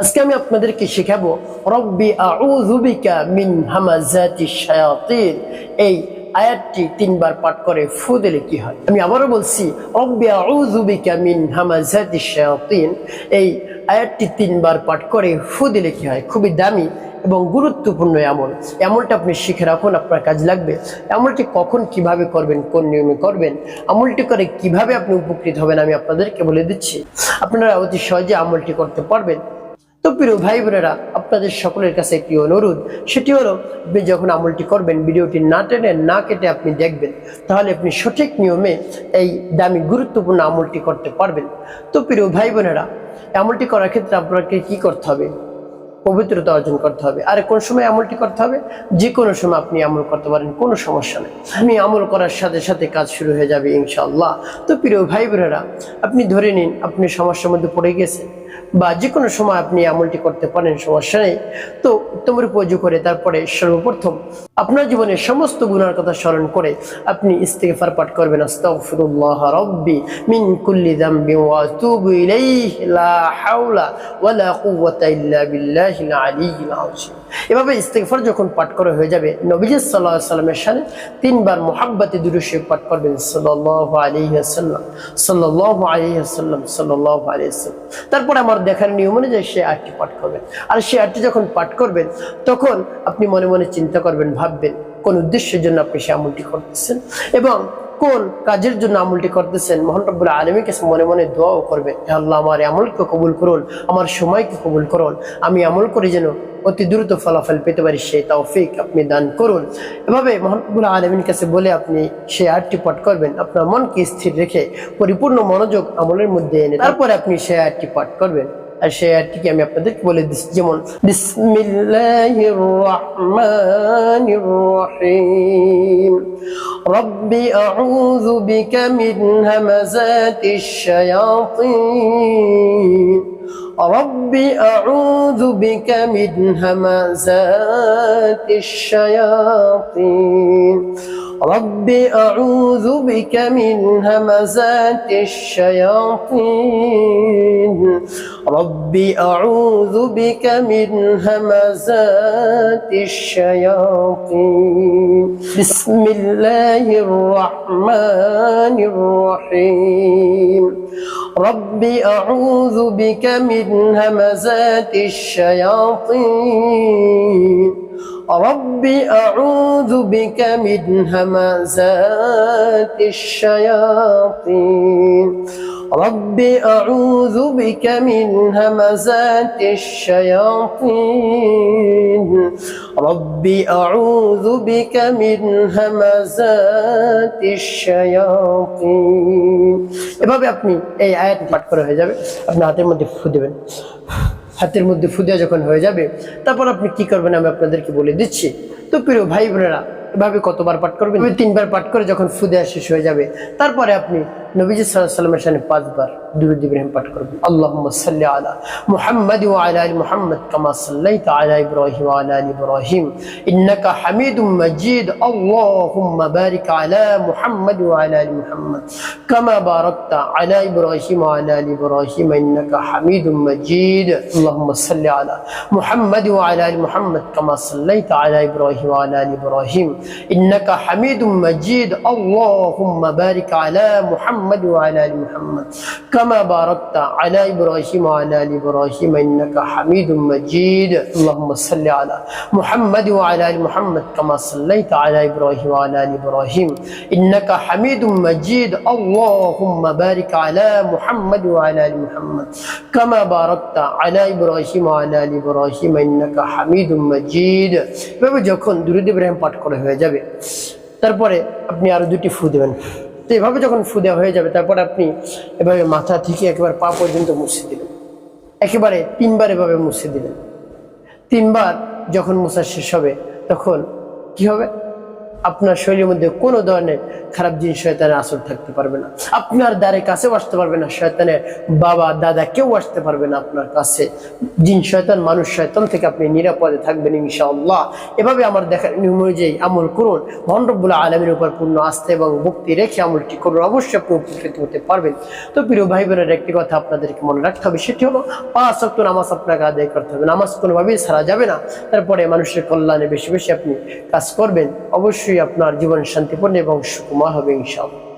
আজকে আমি আপনাদেরকে শেখাবো, রব্বি আউযু বিকা মিন হামাজাতি শায়াতিন। এই আয়াতটি তিনবার পাঠ করে ফু দিলে কি হয়? আমি আবারও বলছি, রব্বি আউযু বিকা মিন হামাজাতি শায়াতিন। এই আয়াতটি তিনবার পাঠ করে ফু দিলে কি হয়? খুবই দামি এবং গুরুত্বপূর্ণ আমল। আমলটা আপনি শিখে রাখুন, আপনার কাজ লাগবে। আমলটি কখন কীভাবে করবেন, কোন নিয়মে করবেন, আমলটি করে কীভাবে আপনি উপকৃত হবেন আমি আপনাদেরকে বলে দিচ্ছি। আপনারা অতি সহজে আমলটি করতে পারবেন। তো প্রিয় ভাই বোনেরা, আপনাদের সকলের কাছে একটি অনুরোধ। সেটি হলো, আপনি যখন আমলটি করবেন, ভিডিওটি না টেনে, না কেটে আপনি দেখবেন, তাহলে আপনি সঠিক নিয়মে এই দামি, গুরুত্বপূর্ণ আমলটি করতে পারবেন। তো প্রিয় ভাই বোনেরা, আমলটি করার ক্ষেত্রে আপনাকে কি করতে হবে? পবিত্রতা অর্জন করতে হবে। আর কোন সময় আমলটি করতে হবে? যে কোনো সময় আপনি আমল করতে পারেন, কোনো সমস্যা নেই। আমি আমল করার সাথে সাথে কাজ শুরু হয়ে যাবে ইনশাআল্লাহ। তো প্রিয় ভাই বোনেরা, আপনি ধরে নিন, আপনি সমস্যার মধ্যে পড়ে গেছেন। বা যে কোনো সময় আপনি আমলটি করতে পারেন, সমস্যা নেই। তো উত্তম রূপ করে তারপরে সর্বপ্রথম আপনার জীবনের সমস্ত গুণার কথা স্মরণ করে আপনি ইস্তেগফার পাঠ করবেন। এভাবে ইস্তেগফার যখন পাঠ করা হয়ে যাবে, নবীজি সাল্লামের শানে তিনবার মুহাব্বতে দুরূদ পাঠ করবেন সাল্লাল্লাহু আলাইহি ওয়াসাল্লাম। তারপর আমার দেখার নিয়ম অনুযায়ী সে আটটি পাঠ করবেন। আর সে আটটি যখন পাঠ করবেন, তখন আপনি মনে মনে চিন্তা করবেন, ভাববেন কোন উদ্দেশ্যের জন্য আপনি সে আমলটি করতেছেন। এবং কোন কাজের জন্য আমলটি করতেছেন। মোহন রব্বুল আলমীর কাছে মনে মনে দোয়াও করবেন আল্লাহ, আমার আমলকে কবুল করুন, আমার সময়কে কবুল করুন, আমি আমল করে যেন অতি দ্রুত ফলাফল পেতে পারি, সেই তৌফিক আপনি দান করুন। এভাবে মোহাম্মবুল আলমীর কাছে বলে আপনি সেই আটটি পাঠ করবেন, আপনার মনকে স্থির রেখে পরিপূর্ণ মনোযোগ আমলের মধ্যে এনে তারপরে আপনি সেই আটটি পাঠ করবেন। আর সেই আয়াতটিকে আমি আপনাদেরকে বলে দিচ্ছি, যেমন, বিসমিল্লাহির রহমানির রহিম। رب أعوذ بك من همزات الشياطين رب أعوذ بك من همزات الشياطين رب أعوذ بك من همزات الشياطين رب أعوذ بك من همزات الشياطين بسم الله الرحمن الرحيم. رب أعوذ بك من همزات الشياطين. رب أعوذ بك من همزات الشياطين رب أعوذ بك من همزات الشياطين رب أعوذ بك من همزات الشياطين এভাবে আপনি এই আয়াত পাঠ করা হয়ে যাবে আপনি হাতের মধ্যে ফু দেবেন হাতের মধ্যে ফুদিয়া যখন হয়ে যাবে, তারপর আপনি কি করবেন আমি আপনাদেরকে বলে দিচ্ছি। তো প্রিয় ভাই বোনেরা এভাবে কতবার পাঠ করবেন? তিনবার পাঠ করে যখন ফুদিয়া শেষ হয়ে যাবে, তারপরে আপনি নবীজি সাল্লামের সামনে পাঁচবার দুরুদ ইব্রাহিম পাঠ করবেন। আল্লাহুম্মা সাল্লি মুহাম্মাদ ওয়া আলা আলি মুহাম্মাদ কামা সাল্লাইতা আলা ইব্রাহিম আলা ইব্রাহিম। ইন্নাকা হামিদুম মাজিদ। আল্লাহুম্মা বারিক আলা মুহাম্মাদ ওয়া আলা আলি মুহাম্মাদ কামা বারাকতা আলা ইব্রাহিম আলা আলি ইব্রাহিম। ইন্নাকা হামিদুম মাজিদ। আল্লাহুম্মা সাল্লি আলা মুহাম্মাদ ওয়া আলা আলি মুহাম্মাদ কামা সাল্লাইতা আলা ইব্রাহিম আলা আলি ইন্নাকা হামিদুম মাজিদ আল্লাহুম্মা বারিক আলা মুহাম্মাদ ওয়া আলা আলি মুহাম্মাদ كما باركت على إبراهيم وعلى آل إبراهيم إنك حميد مجيد اللهم صل على محمد وعلى آل محمد كما صليت على إبراهيم وعلى آل إبراهيم إنك حميد مجيد اللهم بارك على محمد وعلى آل محمد كما باركت على إبراهيم وعلى آل إبراهيم إنك حميد مجيد এভাবে যখন দুরুদ ইব্রাহিম পাঠ করা হয়ে যাবে। তারপরে আপনি আরও দুটি ফু দেবেন। তো এভাবে যখন ফু দেওয়া হয়ে যাবে, তারপর আপনি এভাবে মাথা থেকে একবার পা পর্যন্ত মুছে দিলেন একেবারে তিনবার এভাবে মুছে দিলেন তিনবার যখন মোছা শেষ হবে, তখন কি হবে? আপনার শরীরের মধ্যে কোনো ধরনের খারাপ জিনিস শয়তানের আসর থাকতে পারবে না। আপনার দ্বারে কাছেও আসতে পারবে না, শয়তানের বাবা, দাদা কেউ আসতে পারবে না আপনার কাছে। জিন শয়তান, মানুষ শয়তান থেকে আপনি নিরাপদে থাকবেন ইনশাআল্লাহ। এভাবে আমার দেখা অনুযায়ী আমল করুন। মহানরবুল্লাহ আলমের উপর পূর্ণ আস্থা এবং ভক্তি রেখে আমলটি করুন। অবশ্যই আপনি উপকৃত হতে পারবেন। তো প্রিয় ভাই বোনের একটি কথা আপনাদেরকে মনে রাখতে হবে, সেটি হলো পাঁচ অক্ট নামাজ আপনাকে আদায় করতে হবে। নামাজ কোনোভাবেই ছাড়া যাবে না। তারপরে মানুষের কল্যাণে বেশি বেশি আপনি কাজ করবেন। অবশ্যই আপনার জীবন শান্তিপূর্ণ এবং সুকুমার হবে ইনশাআল্লাহ।